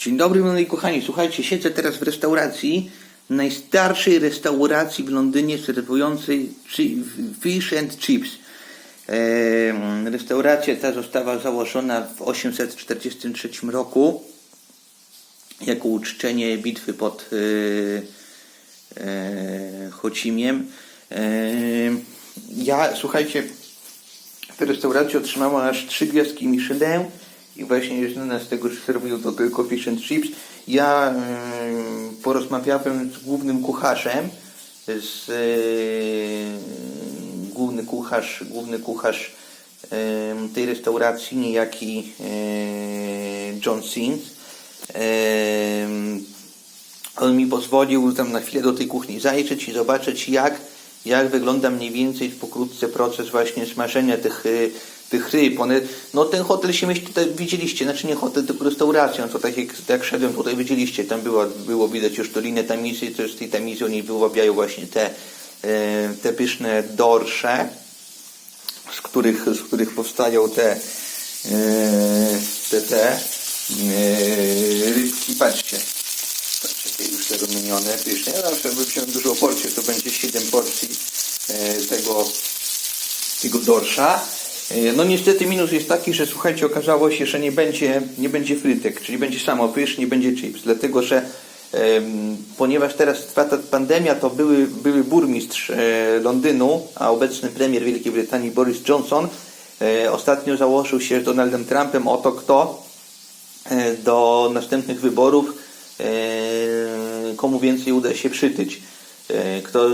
Dzień dobry moi kochani, słuchajcie, siedzę teraz w restauracji, najstarszej restauracji w Londynie serwującej fish and chips. Restauracja ta została założona w 843 roku jako uczczenie bitwy pod e, e, Chocimiem. Ja, słuchajcie, ta restauracja otrzymała aż trzy gwiazdki Michelin i właśnie znana z tego, że serwują to tylko fish and chips. Ja em, porozmawiałem z głównym kucharzem, z e, główny kucharz, główny kucharz em, tej restauracji, niejaki e, John Sins. On mi pozwolił tam na chwilę do tej kuchni zajrzeć i zobaczyć jak, jak wygląda mniej więcej pokrótce proces właśnie smażenia tych, y, tych ryb. One, no ten hotel się mieści, tutaj widzieliście, znaczy nie hotel, tylko restauracja, no to tak jak, jak szedłem tutaj widzieliście, tam było, było widać już to linę tamizy, to z tej tamizy oni wyłabiają właśnie te, e, te pyszne dorsze, z których, z których powstają te, e, te, te e, rybki, patrzcie. Patrzcie, już te rumienione, pyszne. Ja zawsze wziąłem dużo porcji, to będzie 7 porcji tego, tego dorsza. E, No niestety minus jest taki, że słuchajcie, okazało się, że nie będzie, nie będzie frytek, czyli będzie samo pysz, nie będzie chips, dlatego że ponieważ teraz trwa ta pandemia, to były, były burmistrz e, Londynu, a obecny premier Wielkiej Brytanii Boris Johnson e, ostatnio założył się z Donaldem Trumpem o to, kto do następnych wyborów komu więcej uda się przytyć. E, Kto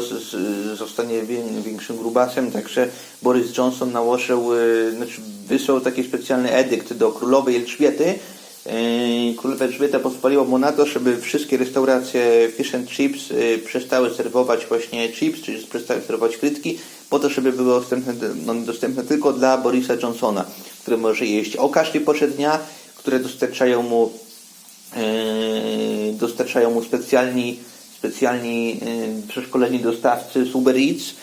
zostanie wię- większym grubasem, także Boris Johnson nałożył, e, znaczy wysłał taki specjalny edykt do królowej Elżbiety. E, Królowa Elżbieta pozwoliła mu na to, żeby wszystkie restauracje fish and chips przestały serwować właśnie chips, czyli przestały serwować frytki, po to, żeby były dostępne, no, dostępne tylko dla Borisa Johnsona, który może jeść o każdej porze dnia, które dostarczają mu dostarczają mu specjalni, specjalni e, przeszkoleni dostawcy z Uber Eats.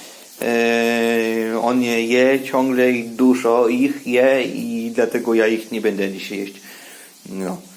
E, On je je ciągle i dużo ich je i dlatego ja ich nie będę dzisiaj jeść. No.